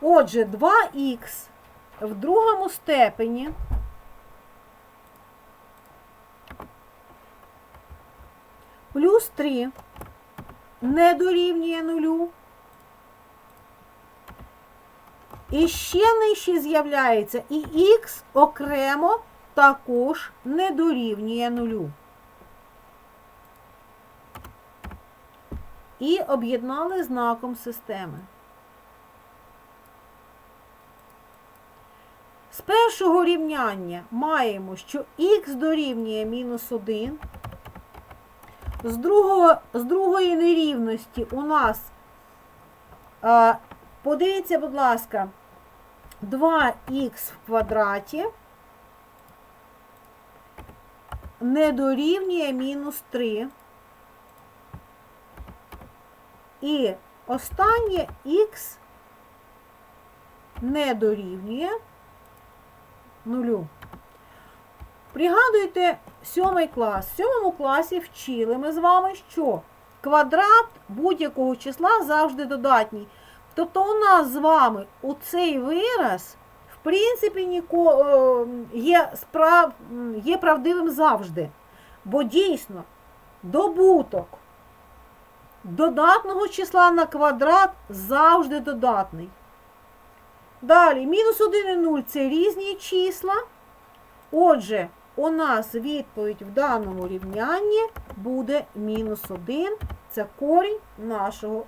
Отже, 2х в другому степені плюс 3 не дорівнює нулю. І ще нижче з'являється і х окремо також не дорівнює нулю. І об'єднали знаком системи. З першого рівняння маємо, що х дорівнює мінус 1. З, другого, з другої нерівності у нас, а, подивіться, будь ласка, 2х в квадраті не дорівнює мінус 3. І останнє х не дорівнює нулю. Пригадуйте сьомий клас. В сьомому класі вчили ми з вами, що квадрат будь-якого числа завжди додатній. Тобто у нас з вами у цей вираз, в принципі, ніко, е, є, справ, є правдивим завжди. Бо дійсно добуток додатного числа на квадрат завжди додатний. Далі, мінус 1 і 0 це різні числа. Отже, у нас відповідь в даному рівнянні буде мінус 1. Це корінь нашого